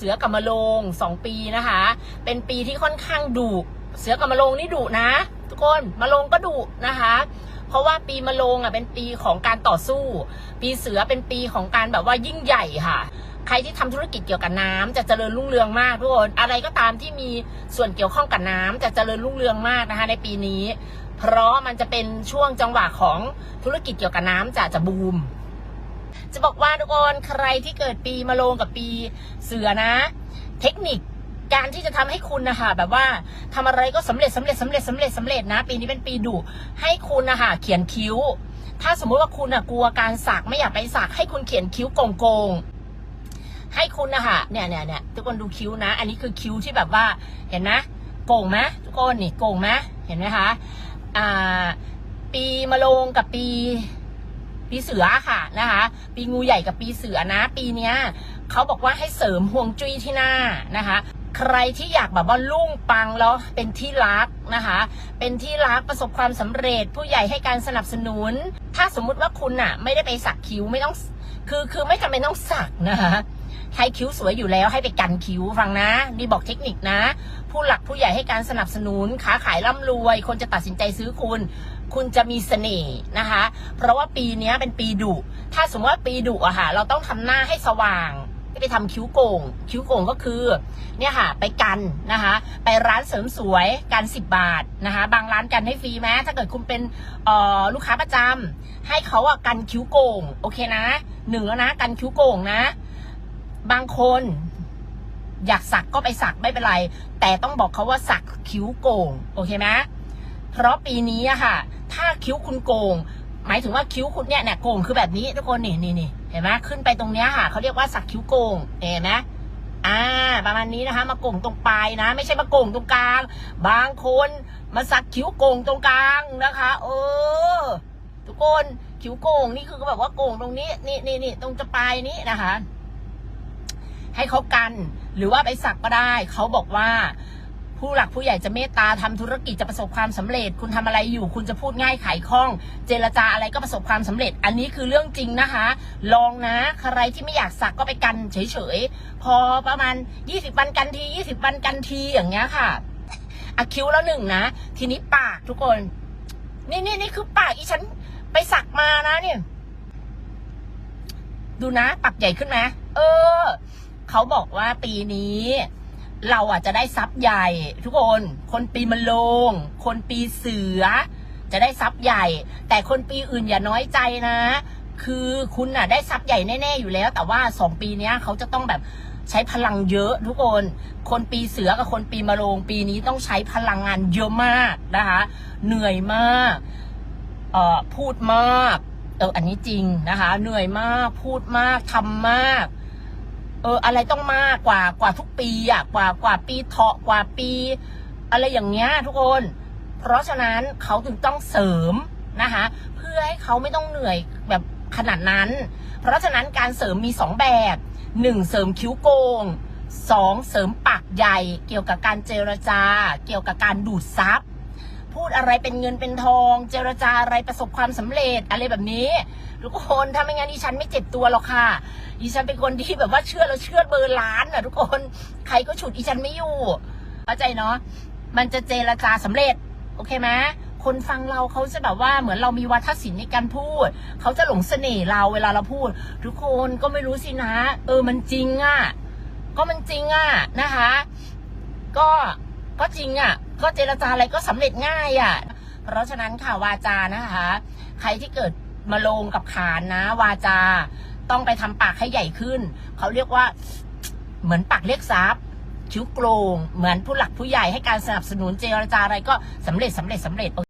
สือกับมะโรงสองปีนะคะ เป็นปีที่ค่อนข้างดุเสือกับมะโรงนี่ดุนะ ทุกคนมะโรงก็ดุนะคะ เพราะว่าปีมะโรงอะเป็นปีของการต่อสู้ ปีเสือเป็นปีของการแบบว่ายิ่งใหญ่ค่ะ ใครที่ทำธุรกิจเกี่ยวกับน้ำจะเจริญรุ่งเรืองมากทุกคนอะไรก็ตามที่มีส่วนเกี่ยวข้องกับน้ำจะเจริญรุ่งเรืองมากนะคะ ในปีนี้ เพราะมันจะเป็นช่วงจังหวะของธุรกิจเกี่ยวกับน้ำจะจะบูม จะบอกว่าทุกคนใครที่เกิดปีมะโรงกับปีเสือนะ เทคนิคการที่จะทำให้คุณนะคะแบบว่าทำอะไรก็สำเร็จสำเร็จสำเร็จสำเร็จสำเร็จนะ ปีนี้เป็นปีดุให้คุณนะคะเขียนคิ้ว ถ้าสมมุติว่าคุณอะกลัวการสักไม่อยากไปสักให้คุณเขียนคิ้วโกงๆให้คุณนะคะเนี่ยเนี่ยเนี่ยทุกคนดูคิ้วนะ อันนี้คือคิ้วที่แบบว่าเห็นไหมโก่งไหมทุกคนนี่โก่งไหมเห็นไหมคะอ่าปีมะโรงกับปี ปีเสือค่ะนะคะ ปีงูใหญ่กับปีเสือนะ ปีเนี้ยเขาบอกว่าให้เสริมห่วงจุ้ยที่หน้านะคะ ใครที่อยากแบบว่าลุ่งปังแล้วเป็นที่รักนะคะ เป็นที่รักประสบความสำเร็จ ผู้ใหญ่ให้การสนับสนุน ถ้าสมมุติว่าคุณอะไม่ได้ไปสักคิ้วไม่ต้องคือคือไม่จำเป็นต้องสักนะคะ ใช้คิ้วสวยอยู่แล้วให้ไปกันคิ้วฟังนะ นี่บอกเทคนิคนะ ผู้หลักผู้ใหญ่ให้การสนับสนุนค้าขายร่ำรวย คนจะตัดสินใจซื้อคุณ คุณจะมีเสน่ห์นะคะ เพราะว่าปีนี้เป็นปีดุ ถ้าสมมติว่าปีดุอะค่ะ เราต้องทำหน้าให้สว่างไม่ไปทำคิ้วโก่ง คิ้วโก่งก็คือเนี่ยค่ะ ไปกันนะคะ ไปร้านเสริมสวยกันสิบบาทนะคะ บางร้านกันให้ฟรีแม้ถ้าเกิดคุณเป็นออลูกค้าประจำให้เขาอะกันคิ้วโก่ง โอเคนะหนึ่งแล้วนะ กันคิ้วโก่งนะ บางคน อยากสักก็ไปสักไม่เป็นไร แต่ต้องบอกเขาว่าสักคิ้วโกง โอเคไหมเพราะปีนี้อะค่ะ ถ้าคิ้วคุณโกง หมายถึงว่าคิ้วคุณเนี่ยเนี่ยโกงคือแบบนี้ทุกคนนี่นี่นี่เห็นไหมขึ้นไปตรงเนี้ยค่ะเขาเรียกว่าสักคิ้วโกงเห็นไหมอ่า ประมาณนี้นะคะมาโก่งตรงปลายนะ ไม่ใช่มาโก่งตรงกลาง บางคนมาสักคิ้วโก่งตรงกลางนะคะ เออ ทุกคนคิ้วโก่งนี่คือแบบว่าโก่งตรงนี้ นี่นี่นี่ตรงจะปลายนี้นะคะ ให้เขากัน หรือว่าไปสักก็ได้เขาบอกว่า ผู้หลักผู้ใหญ่จะเมตตาทำธุรกิจจะประสบความสำเร็จ คุณทำอะไรอยู่ คุณจะพูดง่ายขายคล่อง เจรจาอะไรก็ประสบความสำเร็จ อันนี้คือเรื่องจริงนะคะ ลองนะใครที่ไม่อยากสักก็ไปกันเฉยๆพอประมาณ 20วันกันที20วันกันทีอย่างเงี้ยค่ะอะคิ้วแล้วหนึ่งนะ ทีนี้ปากทุกคน นี่นี่นี่คือปากอีฉันไปสักมานะเนี่ย ดูนะปากใหญ่ขึ้นไหมเออ เขาบอกว่าปีนี้ เราอะจะได้ทรัพย์ใหญ่ ทุกคน คนปีมะโรงคนปีเสือ จะได้ทรัพย์ใหญ่ แต่คนปีอื่นอย่าน้อยใจนะ คือคุณน่ะ ได้ทรัพย์ใหญ่แน่ๆอยู่แล้ว แต่ว่าสองปีเนี้ยเขาจะต้องแบบใช้พลังเยอะทุกคน คนปีเสือกับคนปีมะโรงปีนี้ต้องใช้พลังงานเยอะมากนะคะ เหนื่อยมากเอ่อพูดมาก เอออันนี้จริงนะคะ เหนื่อยมาก พูดมากทำมาก เออ อะไรต้องมากกว่ากว่าทุกปีอะกว่ากว่าปีเถาะกว่าปี อะไรอย่างเงี้ยทุกคน เพราะฉะนั้นเขาถึงต้องเสริมนะคะ เพื่อให้เขาไม่ต้องเหนื่อยแบบขนาดนั้น เพราะฉะนั้นการเสริมมีสองแบบหนึ่งเสริมคิ้วโกงสองเสริมปากใหญ่ เกี่ยวกับการเจรจา เกี่ยวกับการดูดซับพูดอะไรเป็นเงินเป็นทอง เจรจาอะไรประสบความสำเร็จอะไรแบบนี้ทุกคนถ้าไม่งั้นดิฉันไม่เจ็บตัวหรอกค่ะ ดิฉันเป็นคนที่แบบว่าเชื่อแล้วเชื่อเบอร์ล้านอะทุกคนใครก็ฉุดดิฉันไม่อยู่เข้าใจเนาะมันจะเจรจาสำเร็จ โอเคไหมคนฟังเราเขาจะแบบว่าเหมือนเรามีวัฒนศิลป์ในการพูด เขาจะหลงเสน่ห์เราเวลาเราพูด ทุกคนก็ไม่รู้สินะ เออมันจริงอะ ก็มันจริงอะนะคะ ก็ก็จริงอะ ก็เจรจาอะไรก็สำเร็จง่ายอะ เพราะฉะนั้นค่ะวาจานะคะ ใครที่เกิดมาลงกับขานนะ วาจา ต้องไปทำปากให้ใหญ่ขึ้น เขาเรียกว่าเหมือนปากเรียกทรัพย์คิ้วโกรงเหมือนผู้หลักผู้ใหญ่ให้การสนับสนุนเจรจาอะไรก็สำเร็จสำเร็จสำเร็จ